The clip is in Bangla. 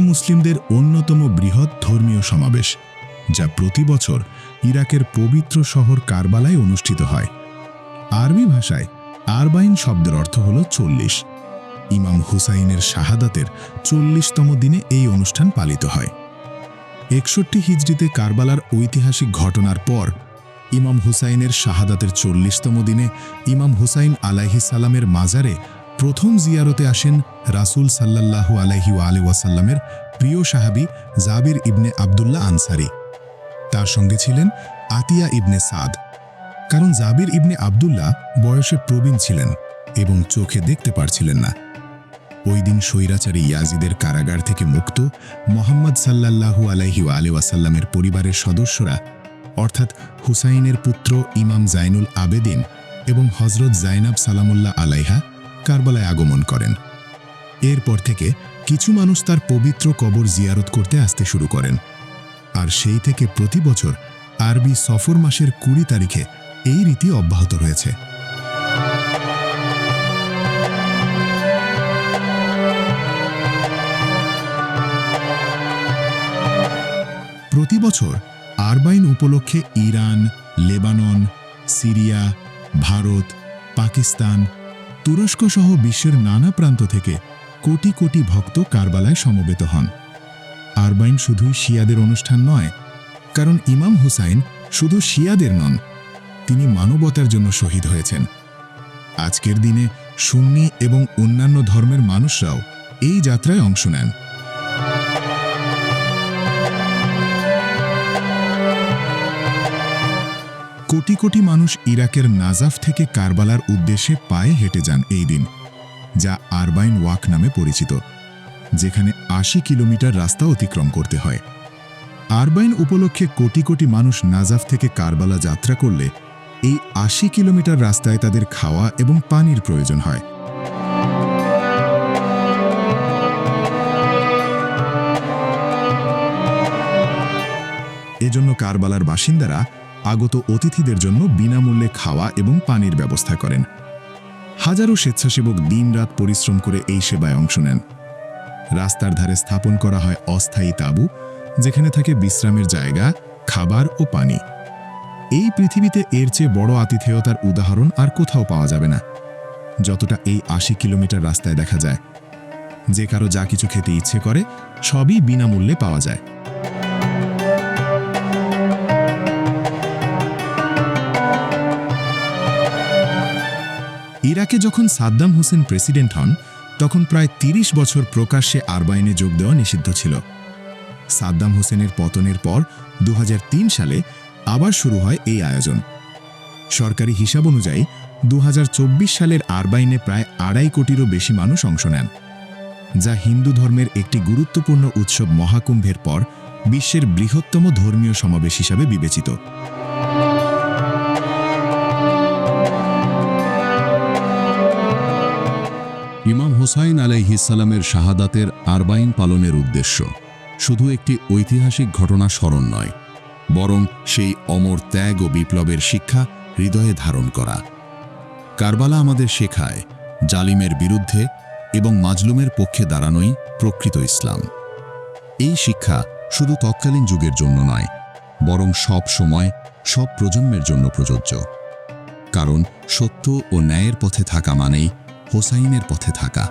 মুসলিমদের অন্যতম বৃহৎ ধর্মীয় সমাবেশ, যা প্রতি বছর ইরাকের পবিত্র শহর কারবালায় অনুষ্ঠিত হয়। আরবি ভাষায় আরবাইন শব্দের অর্থ হল চল্লিশ। ইমাম হুসাইনের শাহাদাতের চল্লিশতম দিনে এই অনুষ্ঠান পালিত হয়। একষট্টি হিজড়িতে কারবালার ঐতিহাসিক ঘটনার পর ইমাম হুসাইনের শাহাদাতের চল্লিশতম দিনে ইমাম হুসাইন আলাইহি সালামের মাজারে প্রথম জিয়ারতে আসেন রাসূল সাল্লাল্লাহু আলাইহি আলি ওয়াসাল্লামের প্রিয় সাহাবি জাবির ইবনে আবদুল্লাহ আনসারি। তার সঙ্গে ছিলেন আতিয়া ইবনে সাদ। কারণ জাবির ইবনে আবদুল্লাহ বয়সে প্রবীণ ছিলেন এবং চোখে দেখতে পারছিলেন না। ওই দিন স্বৈরাচারী ইয়াজিদের কারাগার থেকে মুক্ত মোহাম্মদ সাল্লাল্লাহু আলাইহি আলি ওয়াসাল্লামের পরিবারের সদস্যরা, অর্থাৎ হুসাইনের পুত্র ইমাম জাইনুল আবেদিন এবং হজরত জাইনাব সালামুল্লাহ আলাইহা কারবালায় আগমন করেন। এরপর থেকে কিছু মানুষ তার পবিত্র কবর জিয়ারত করতে আসতে শুরু করেন। আর সেই থেকে প্রতি বছর আরবি সফর মাসের কুড়ি তারিখে এই রীতি অব্যাহত রয়েছে। প্রতি বছর আরবাইন উপলক্ষে Iran, Lebanon, Syria, Bharat, Pakistan তুরস্ক সহ বিশ্বের নানা প্রান্ত থেকে কোটি কোটি ভক্ত কারবালায় সমবেত হন। আরবাইন শুধুই শিয়াদের অনুষ্ঠান নয়, কারণ ইমাম হুসাইন শুধু শিয়াদের নন, তিনি মানবতার জন্য শহীদ হয়েছেন। আজকের দিনে সুন্নি এবং অন্যান্য ধর্মের মানুষরাও এই যাত্রায় অংশ নেন। কোটি কোটি মানুষ ইরাকের নাজাফ থেকে কারবালার উদ্দেশ্যে পায়ে হেঁটে যান এই দিন, যা আরবাইন ওয়াক নামে পরিচিত, যেখানে আশি কিলোমিটার রাস্তা অতিক্রম করতে হয়। আরবাইন উপলক্ষে কোটি কোটি মানুষ নাজাফ থেকে কারবালা যাত্রা করলে এই আশি কিলোমিটার রাস্তায় তাদের খাওয়া এবং পানির প্রয়োজন হয়। এজন্য কারবালার বাসিন্দারা আগত অতিথিদের জন্য বিনামূল্যে খাওয়া এবং পানির ব্যবস্থা করেন। হাজারো স্বেচ্ছাসেবক দিনরাত পরিশ্রম করে এই সেবায় অংশ নেন। রাস্তার ধারে স্থাপন করা হয় অস্থায়ী তাঁবু, যেখানে থাকে বিশ্রামের জায়গা, খাবার ও পানি। এই পৃথিবীতে এর চেয়ে বড় আতিথেয়তার উদাহরণ আর কোথাও পাওয়া যাবে না। যতটা এই আশি কিলোমিটার রাস্তায় দেখা যায়। যে কারও যা কিছু খেতে ইচ্ছে করে, সবই বিনামূল্যে পাওয়া যায়। ইরাকে যখন সাদ্দাম হোসেন প্রেসিডেন্ট হন, তখন প্রায় ৩০ বছর প্রকাশ্যে আরবাইনে যোগ দেওয়া নিষিদ্ধ ছিল। সাদ্দাম হোসেনের পতনের পর দু হাজার তিন সালে আবার শুরু হয় এই আয়োজন। সরকারি হিসাব অনুযায়ী দু হাজার চব্বিশ সালের আরবাইনে প্রায় আড়াই কোটিরও বেশি মানুষ অংশ নেন, যা হিন্দু ধর্মের একটি গুরুত্বপূর্ণ উৎসব মহাকুম্ভের পর বিশ্বের বৃহত্তম ধর্মীয় সমাবেশ হিসাবে বিবেচিত। হোসাইন আলাইহিসালামের শাহাদাতের আরবাইন পালনের উদ্দেশ্য শুধু একটি ঐতিহাসিক ঘটনা স্মরণ নয়, বরং সেই অমর ত্যাগ ও বিপ্লবের শিক্ষা হৃদয়ে ধারণ করা। কারবালা আমাদের শেখায় জালিমের বিরুদ্ধে এবং মাজলুমের পক্ষে দাঁড়ানোই প্রকৃত ইসলাম। এই শিক্ষা শুধু তৎকালীন যুগের জন্য নয়, বরং সব সময় সব প্রজন্মের জন্য প্রযোজ্য। কারণ সত্য ও ন্যায়ের পথে থাকা মানেই হোসাইনের পথে থাকা।